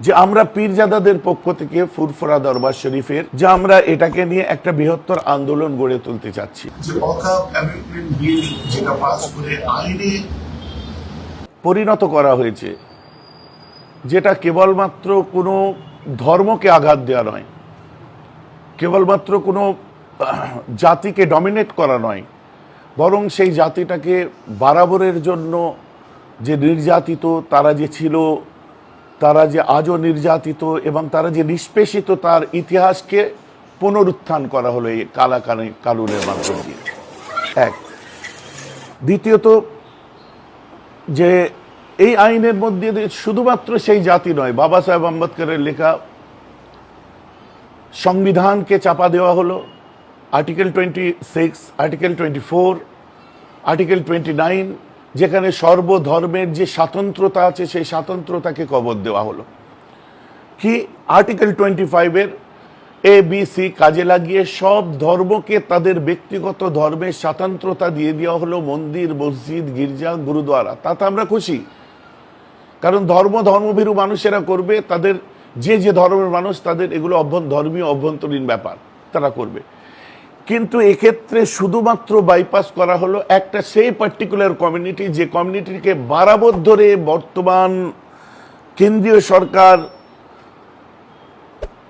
যে আমরা পীরজাদাদের পক্ষ থেকে ফুরফুরা দরবার শরীফের যে আমরা এটাকে নিয়ে একটা বৃহত্তর আন্দোলন গড়ে তুলতে চাচ্ছি। যে অকাপ অ্যামেন্ডমেন্ট বিল যেটা পাস করে আইনে পরিণত করা হয়েছে যেটা কেবলমাত্র কোনো ধর্মকে আঘাত দেওয়া নয় কেবলমাত্র কোনো জাতিকে ডমিনেট করা নয় বরং সেই জাতিটাকে বারাবরের জন্য যে নির্যাতিত তারা যে ছিল তারা যে আজও নির্যাতিত এবং তারা যে নিষ্পেষিত তার ইতিহাসকে পুনরুত্থান করা হলো এই কালাকানি কালুনের মাধ্যম দিয়ে। এক। দ্বিতীয়ত, যে এই আইনের মধ্যে শুধুমাত্র সেই জাতি নয়, বাবা সাহেব আম্বেদকরের লেখা সংবিধানকে চাপা দেওয়া হলো, article twenty six, article twenty four, article twenty nine যেখানে সর্বধর্মের যে স্বাতন্ত্রতা আছে, সেই স্বাতন্ত্রতাকে কবর দেওয়া হলো। কি? আর্টিকেল টোয়েন্টি ফাইভের এ বি সি কাজে লাগিয়ে সব ধর্মকে তাদের ব্যক্তিগত ধর্মের স্বাতন্ত্রতা দিয়ে দেওয়া হলো। মন্দির, মসজিদ, গির্জা গুরুদ্বারা তাতে আমরা খুশি। কারণ ধর্ম, ধর্মভীরু মানুষেরা করবে, তাদের যে যে ধর্মের মানুষ, তাদের এগুলো অভ্যন, ধর্মীয় অভ্যন্তরীণ ব্যাপার তারা করবে। কিন্তু এক্ষেত্রে শুধুমাত্র বাইপাস করা হলো একটা সেই পার্টিকুলার কমিউনিটি যে কমিউনিটিকে বারাবর ধরে বর্তমান কেন্দ্রীয় সরকার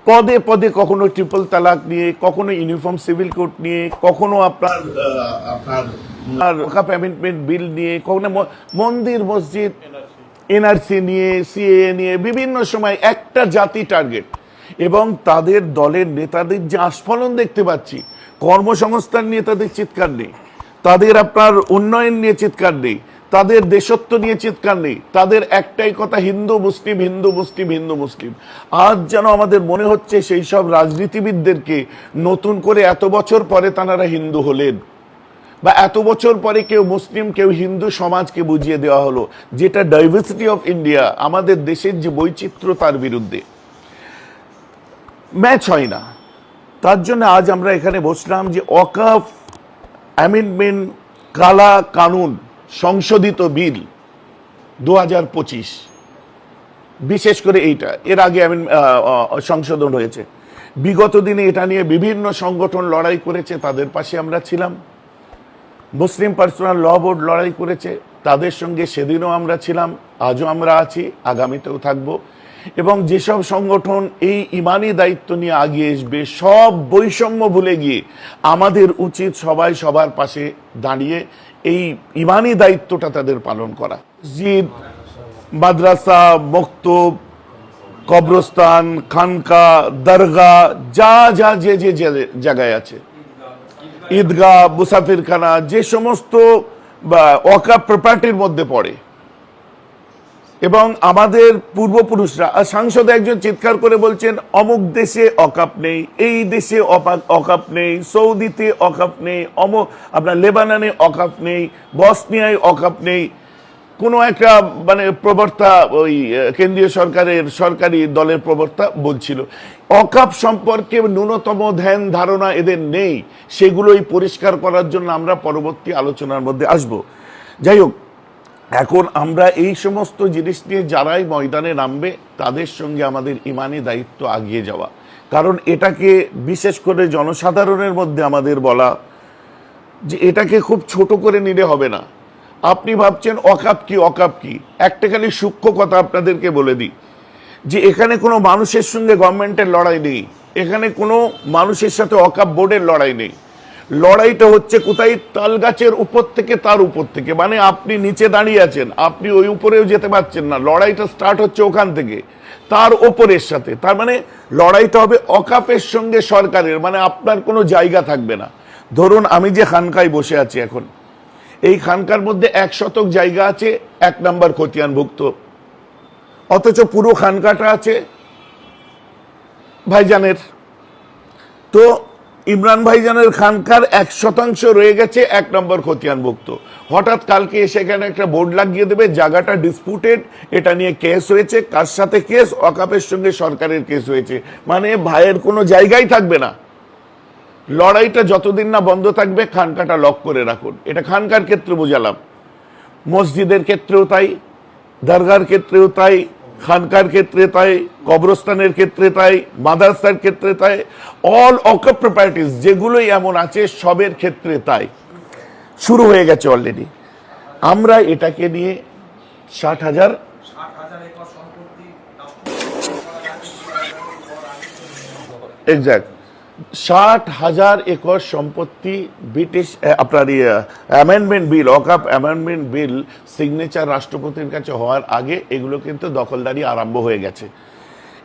পদে পদে কখনো ট্রিপল তালাক নিয়ে, কখনো ইউনিফর্ম সিভিল কোড নিয়ে, কখনো আপনার আপনার ওকাপ অ্যামেন্ডমেন্ট বিল নিয়ে, কখনো মন্দির, মসজিদ এনআরসি নিয়ে সিএ নিয়ে, বিভিন্ন সময় একটা জাতি টার্গেট এবং তাদের দলের নেতাদের যে আস্ফলন দেখতে পাচ্ছি কর্মসংস্থান নিয়ে তাদের চিৎকার নেই। তাদের আপনার উন্নয়ন নিয়ে চিৎকার নেই। তাদের দেশত্ব নিয়ে চিৎকার নেই। তাদের একটাই কথা, হিন্দু, মুসলিম হিন্দু মুসলিম হিন্দু, মুসলিম। আজ যেন আমাদের মনে হচ্ছে সেই সব রাজনীতিবিদদেরকে নতুন করে এত বছর পরে তারা হিন্দু হলেন বা এত বছর পরে কেউ মুসলিম, কেউ হিন্দু সমাজকে বুঝিয়ে দেওয়া হলো, যেটা ডাইভার্সিটি অফ ইন্ডিয়া আমাদের দেশের যে বৈচিত্র্য তার বিরুদ্ধে। ম্যাচ হয় না। তার জন্য আজ আমরা এখানে বসলাম যে অকাফ অ্যামেন্ডমেন্ট কালা কানুন সংশোধিত বিল দু হাজার পঁচিশ। বিশেষ করে এইটা। এর আগে সংশোধন হয়েছে। বিগত দিনে এটা নিয়ে বিভিন্ন সংগঠন লড়াই করেছে, তাদের পাশে আমরা ছিলাম। মুসলিম পার্সোনাল ল বোর্ড লড়াই করেছে, তাদের সঙ্গে সেদিনও আমরা ছিলাম, আজও আমরা আছি, আগামীতেও থাকব। এবং যেসব সংগঠন এই ইমানি দায়িত্ব নিয়ে আগিয়ে আসবে, সব বৈষম্য ভুলে গিয়ে আমাদের উচিত সবাই সবার পাশে দাঁড়িয়ে এই ইমানি দায়িত্বটা তাদের পালন করা। মসজিদ, মাদ্রাসা, মক্তব, কবরস্থান, খানকা দরগা যা যা, যে যে জায়গায় আছে। ঈদগাহ, মুসাফিরখানা, যে সমস্ত অকাপ প্রপার্টির মধ্যে পড়ে। এবং আমাদের পূর্বপুরুষরা সাংসদে একজন চিৎকার করে বলছেন, অমুক দেশে অকাপ নেই, এই দেশে অকাপ নেই, সৌদিতে অকাপ নেই অম আপনার লেবাননে অকাপ নেই, বসনিয়ায় অকাপ নেই। কোনো একটা মানে প্রবর্তা ওই কেন্দ্রীয় সরকারের, সরকারি দলের প্রবর্তা বলছিল, অকাপ সম্পর্কে ন্যূনতম ধ্যান ধারণা এদের নেই, সেগুলোই পরিষ্কার করার জন্য আমরা পরবর্তী আলোচনার মধ্যে আসব। যাই হোক এখন আমরা এই সমস্ত জিনিস নিয়ে যারাই ময়দানে নামবে, তাদের সঙ্গে আমাদের ইমানি দায়িত্ব আগিয়ে যাওয়া। কারণ এটাকে বিশেষ করে জনসাধারণের মধ্যে আমাদের বলা যে এটাকে খুব ছোট করে নিলে হবে না। আপনি ভাবছেন অকাপ কি অকাপ কি? একটা খালি সূক্ষ্ম কথা আপনাদেরকে বলে দিই, যে এখানে কোনো মানুষের সঙ্গে গভর্নমেন্টের লড়াই নেই, এখানে কোনো মানুষের সাথে অকাপ বোর্ডের লড়াই নেই। লড়াইটা হচ্ছে কোথায়? তাল গাছের উপর থেকে, তার উপর থেকে। মানে আপনি নিচে দাঁড়িয়ে আছেন, আপনি ওই উপরেও যেতে পারছেন না। লড়াইটা স্টার্ট হচ্ছে ওখান থেকে, তার ওপরের সাথে। তার মানে লড়াইটা হবে অকাপের সঙ্গে সরকারের মানে আপনার কোনো জায়গা থাকবে না। ধরুন আমি যে খানকায় বসে আছি এখন, এই খানকার মধ্যে এক শতক জায়গা আছে, এক নাম্বার খতিয়ানভুক্ত। অথচ পুরো খানকাটা আছে ভাইজানের। তো ইমরান ভাইজানের খানকার এক শতাংশ রয়ে গেছে এক নম্বর খতিয়ানভুক্ত। হঠাৎ কালকে এসে এখানে একটা বোর্ড লাগিয়ে দেবে, জায়গাটা ডিসপুটেড এটা নিয়ে কেস হয়েছে। কার সাথে কেস অকাপের সঙ্গে সরকারের কেস হয়েছে। মানে ভাইয়ের কোনো জায়গাই থাকবে না। লড়াইটা যতদিন না বন্ধ থাকবে, খানকাটা লক করে রাখুন। এটা খানকার ক্ষেত্রে বোঝালাম। মসজিদের ক্ষেত্রেও তাই, দরগার ক্ষেত্রেও তাই খানকার ক্ষেত্রে তাই, কবরস্থানের ক্ষেত্রে তাই, মাদ্রাসার ক্ষেত্রে তাই অল অকপ প্রপার্টিস যেগুলোই এমন আছে, সবের ক্ষেত্রে তাই। শুরু হয়ে গেছে অলরেডি আমরা এটাকে নিয়ে ষাট হাজার ষাট ষাট হাজার একর সম্পত্তি, ব্রিটিশ আপনার অ্যামেন্ডমেন্ট বিল অকাপ অ্যামেন্ডমেন্ট বিল সিগনেচার রাষ্ট্রপতির কাছে হওয়ার আগে এগুলো কিন্তু দখলদারি আরম্ভ হয়ে গেছে।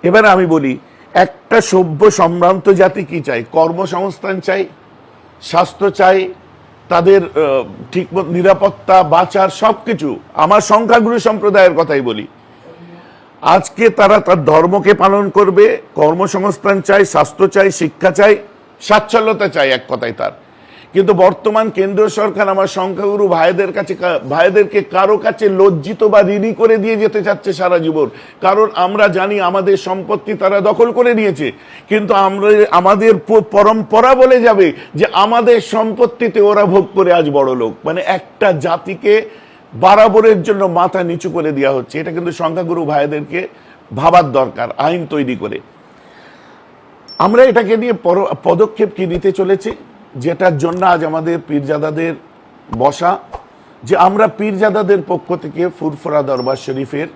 এবার আমি বলি, একটা সভ্য সম্ভ্রান্ত জাতি কি চাই কর্মসংস্থান চাই, স্বাস্থ্য চাই, তাদের ঠিক নিরাপত্তা, বাঁচার সব কিছু আমার সংখ্যাগুরু সম্প্রদায়ের কথাই বলি। আজকে তারা তার ধর্মকে পালন করবে, কর্মসংস্থান চাই, স্বাস্থ্য চাই, শিক্ষা চাই স্বাচ্ছল্যতা চাই এক কথায় তার। কিন্তু বর্তমান কেন্দ্রীয় সরকার আমার সংখ্যাগুরু ভাইদের কাছে ভাইদেরকে কারও কাছে লজ্জিত বা ঋণী করে দিয়ে যেতে চাচ্ছে সারা জীবন। কারণ আমরা জানি আমাদের সম্পত্তি তারা দখল করে নিয়েছে। কিন্তু আমরা, আমাদের পরম্পরা বলে যাবে যে আমাদের সম্পত্তিতে ওরা ভোগ করে আজ বড় লোক মানে একটা জাতিকে বারাবরের জন্য মাথা নিচু করে দেওয়া হচ্ছে। এটা কিন্তু সংখ্যাগুরু ভাইদেরকে ভাবার দরকার, আইন তৈরি করে। আমরা এটাকে নিয়ে পদক্ষেপ কি নিতে চলেছি? যেটার জন্য আজ আমাদের পীরজাদাদের বসা, যে আমরা পীরজাদাদের পক্ষ থেকে ফুরফুরা দরবার শরীফের,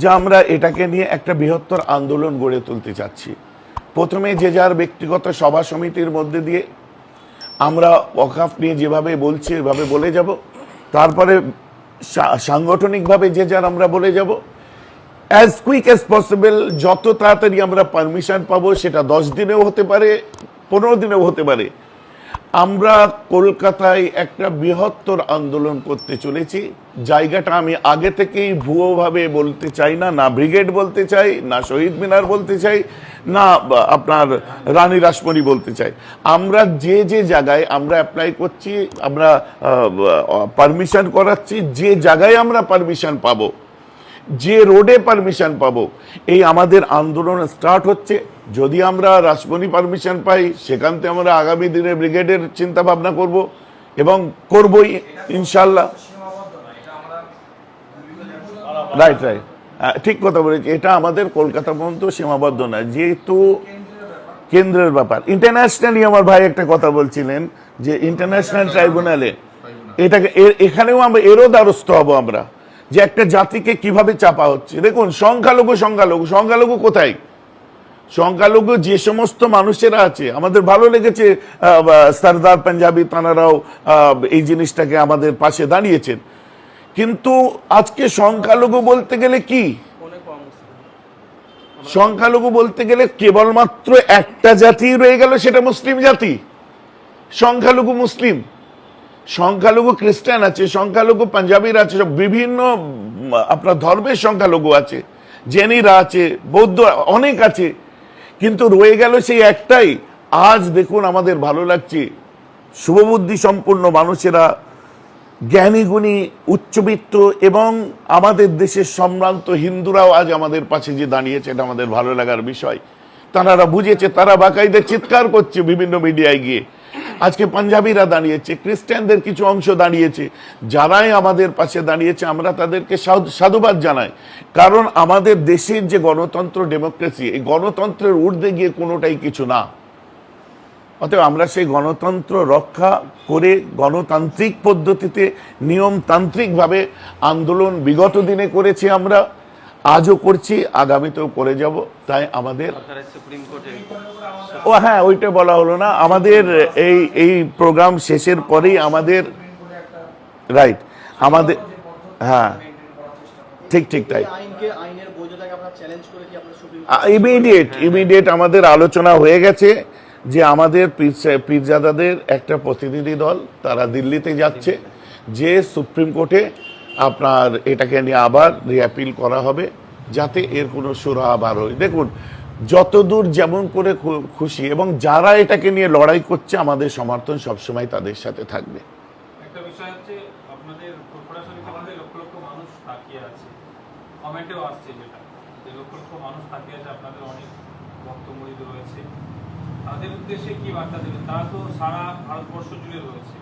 যে আমরা এটাকে নিয়ে একটা বৃহত্তর আন্দোলন গড়ে তুলতে চাচ্ছি। প্রথমে যে যার ব্যক্তিগত সভা সমিতির মধ্যে দিয়ে আমরা ওয়াকাফ নিয়ে যেভাবে বলছি, এভাবে বলে যাব। তারপরে সাংগঠনিকভাবে যে যার আমরা বলে যাব। অ্যাজ কুইক অ্যাজ পসিবল যত তাড়াতাড়ি আমরা পারমিশন পাবো, সেটা দশ দিনেও হতে পারে, পনেরো দিনেও হতে পারে। আমরা কলকাতায় একটা বৃহত্তর আন্দোলন করতে চলেছি। জায়গাটা আমি আগে থেকেই ভুয়োভাবে বলতে চাই না না ব্রিগেড বলতে চাই, না শহীদ মিনার বলতে চাই, না আপনার রানী রাসমণি বলতে চাই। আমরা যে যে জায়গায় আমরা অ্যাপ্লাই করছি, আমরা পারমিশন করাচ্ছি, যে জায়গায় আমরা পারমিশন পাবো যে রোডে পারমিশন পাবো, এই আমাদের আন্দোলন স্টার্ট হচ্ছে। যদি আমরা রাসমণি পারমিশন পাই, সেখান থেকে আমরা আগামী দিনে ব্রিগেডের চিন্তা ভাবনা করব এবং করবই ইনশাল্লাহ রাইট রাইট ঠিক কথা বলেছি। এটা আমাদের কলকাতা পর্যন্ত সীমাবদ্ধ না যেহেতু কেন্দ্রের ব্যাপার। ইন্টারন্যাশনালি আমার ভাই একটা কথা বলছিলেন যে ইন্টারন্যাশনাল ট্রাইব্যুনালে এটাকে এখানেও আমরা, এরও দ্বারস্থ হব আমরা। যে একটা জাতিকে কীভাবে চাপা হচ্ছে। দেখুন, সংখ্যালঘু সংখ্যালঘু সংখ্যালঘু কোথায়? সংখ্যালঘু যে সমস্ত মানুষেরা আছে, আমাদের ভালো লেগেছে সর্দার পাঞ্জাবি, তানারাও এই জিনিসটাকে আমাদের পাশে দাঁড়িয়েছেন। কিন্তু আজকে সংখ্যালঘু বলতে গেলে কি? সংখ্যালঘু বলতে গেলে কেবলমাত্র একটা জাতি রয়ে গেল, সেটা মুসলিম জাতি। সংখ্যালঘু মুসলিম। সংখ্যালঘু খ্রিস্টান আছে, সংখ্যালঘু পাঞ্জাবির আছে, সব বিভিন্ন আপনার ধর্মের সংখ্যালঘু আছে, জেনিরা আছে, বৌদ্ধ অনেক আছে, কিন্তু রয়ে গেল সেই একটাই। আজ দেখুন আমাদের ভালো লাগছে, শুভবুদ্ধি সম্পন্ন মানুষেরা জ্ঞানী গুণী উচ্চবিত্ত এবং আমাদের দেশের সম্ভ্রান্ত হিন্দুরাও আজ আমাদের পাশে যে দাঁড়িয়েছে, এটা আমাদের ভালো লাগার বিষয়। তারা বুঝেছে, তারা বাকাইদের চিৎকার করছে বিভিন্ন মিডিয়ায় গিয়ে। আজকে পাঞ্জাবিরা দাঁড়িয়েছে, খ্রিস্টানদের কিছু অংশ দাঁড়িয়েছে। যারাই আমাদের পাশে দাঁড়িয়েছে, আমরা তাদেরকে সাধু- সাধুবাদ জানাই। কারণ আমাদের দেশের যে গণতন্ত্র, ডেমোক্রেসি, এই গণতন্ত্রের ঊর্ধ্বে গিয়ে কোনোটাই কিছু না। অতএব আমরা সেই গণতন্ত্র রক্ষা করে গণতান্ত্রিক পদ্ধতিতে, নিয়মতান্ত্রিকভাবে আন্দোলন বিগত দিনে করেছি আমরা। আজও করছি আগামীতেও করে যাব তাই আমাদের ও হ্যাঁ ওইটা বলা হলো না। আমাদের এই এই প্রোগ্রাম শেষের পরেই আমাদের রাইট আমাদের হ্যাঁ। ঠিক ঠিক তাই। এই আইনকে আইনের বৈধতাকে আপনারা চ্যালেঞ্জ করে কি আপনারা সুপ্রিম ইমিডিয়েট ইমিডিয়েট আমাদের আলোচনা হয়ে গেছে যে আমাদের পীর- পীরজাদাদের একটা প্রতিনিধি দল তারা দিল্লিতে যাচ্ছে যে সুপ্রিম কোর্টে আপনার এটাকে নিয়ে আবার রিঅ্যাপিল করা হবে যাতে এর কোনো সুরাহা বার হয়। দেখুন, যতদূর যেমন করে খুশি এবং যারা এটাকে নিয়ে লড়াই করছে, আমাদের সমর্থন সবসময় তাদের সাথে থাকবে। তাদের উদ্দেশ্যে কি বার্তা দেবেন? তারা তো সারা ভারতবর্ষ জুড়ে রয়েছে।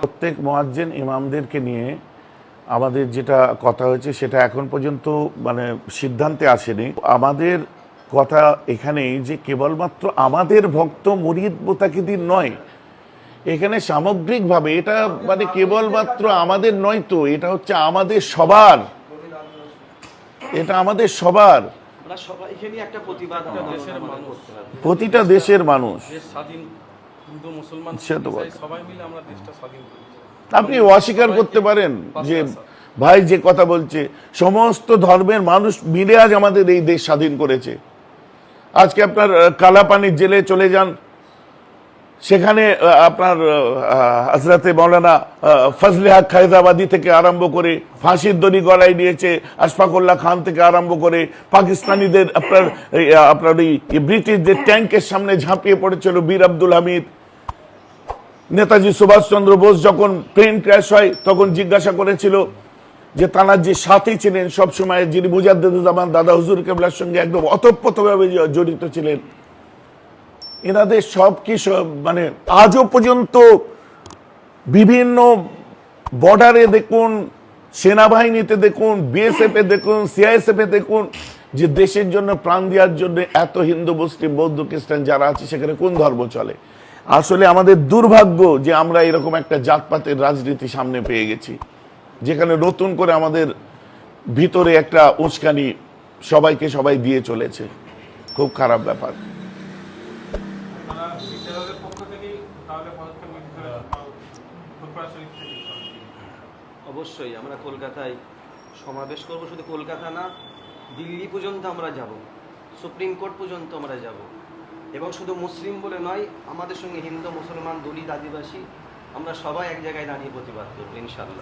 প্রত্যেক মোয়াজ্জেন ইমামদেরকে নিয়ে আমাদের যেটা কথা হয়েছে সেটা এখন পর্যন্ত মানে সিদ্ধান্তে আসেনি। আমাদের কথা এখানেই যে কেবলমাত্র আমাদের ভক্ত মরিদ মোতাকিদিন নয় এখানে সামগ্রিকভাবে এটা মানে কেবলমাত্র আমাদের নয় তো এটা হচ্ছে আমাদের সবার। এটা আমাদের সবার। সবাই এখানে একটা প্রতিবাদ দেশের মানুষ। প্রতিটা দেশের মানুষ। স্বাধীন হিন্দু মুসলমান সে তো সবাই মিলে আমরা দেশটা স্বাধীন আপনি অস্বীকার করতে পারেন যে ভাই যে কথা বলছে সমস্ত ধর্মের মানুষ মিলে আজ আমাদের এই দেশ স্বাধীন করেছে। আজকে আপনার কালাপানির জেলে চলে যান। সেখানে আপনার হজরতে মৌলানা ফজলে হক খায়দাবাদী থেকে আরম্ভ করে ফাঁসির দড়ি গলায় নিয়েছে আশফাকুল্লাহ খান থেকে আরম্ভ করে পাকিস্তানিদের আপনার আপনার এই ব্রিটিশদের ট্যাঙ্কের সামনে ঝাঁপিয়ে পড়েছিল বীর আব্দুল হামিদ। নেতাজি সুভাষচন্দ্র বোস যখন প্লেন ক্র্যাশ হয়, তখন জিজ্ঞাসা করেছিল যে তানার যে সাথী ছিলেন সবসময়, যিনি মুজাদ্দুজ্জামান দাদা হুজুর কেবলার সঙ্গে একদম অতপ্রতভাবে জড়িত ছিলেন। এনাদের সব কি মানে আজও পর্যন্ত বিভিন্ন বর্ডারে দেখুন, সেনাবাহিনীতে দেখুন বিএসএফ এ দেখুন সিআইএসএফ এ দেখুন, যে দেশের জন্য, প্রাণ দেওয়ার জন্য এত হিন্দু, মুসলিম, বৌদ্ধ, খ্রিস্টান যারা আছে, সেখানে কোন ধর্ম চলে? আসলে আমাদের দুর্ভাগ্য যে আমরা এরকম একটা জাতপাতের রাজনীতি সামনে পেয়ে গেছি, যেখানে নতুন করে আমাদের ভিতরে একটা উস্কানি সবাইকে সবাই দিয়ে চলেছে। খুব খারাপ ব্যাপার। অবশ্যই, আমরা কলকাতায় সমাবেশ করব। শুধু কলকাতা না, দিল্লি পর্যন্ত আমরা যাব। সুপ্রিম কোর্ট পর্যন্ত আমরা যাব। এবং শুধু মুসলিম বলে নয়, আমাদের সঙ্গে হিন্দু, মুসলমান দলিত আদিবাসী, আমরা সবাই এক জায়গায় দাঁড়িয়ে প্রতিবাদ করব, ইনশাল্লাহ।